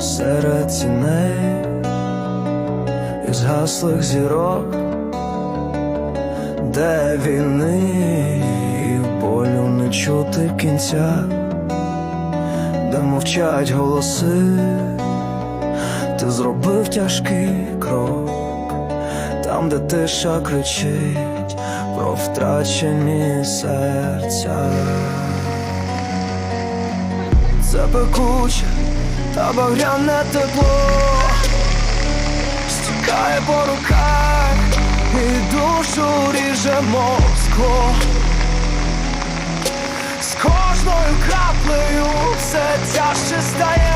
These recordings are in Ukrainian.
тіней і згаслих зірок, де війни і болю не чути кінця, де мовчать голоси, ти зробив тяжкий крок, там, де тиша кричить про втрачені серця. Це пекуче та тепло стікає по руках і душу ріже скло З кожною краплею все тяжче стає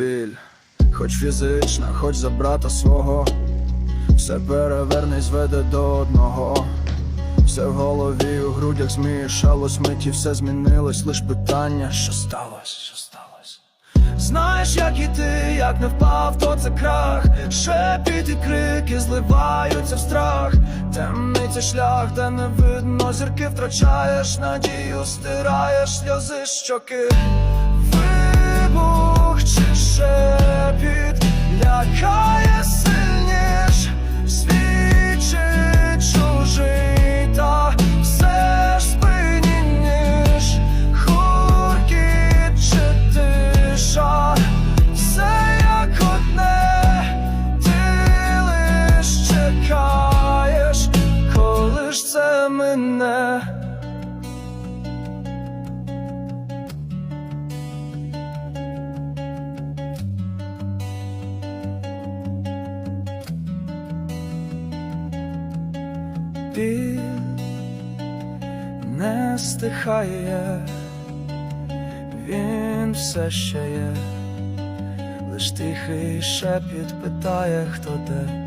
біль, хоч фізична, хоч за брата свого, все переверне й зведе до одного. Все в голові, у грудях змішалось, миті все змінилось, лиш питання, що сталося, що сталося. Знаєш, як і ти, як не впав, то це крах. Шепіт і крики зливаються в страх. Темниця шлях, де не видно зірки, втрачаєш надію, стираєш сльози щоки. Біль не стихає, він все ще є, лиш тихий шепіт питає, хто де.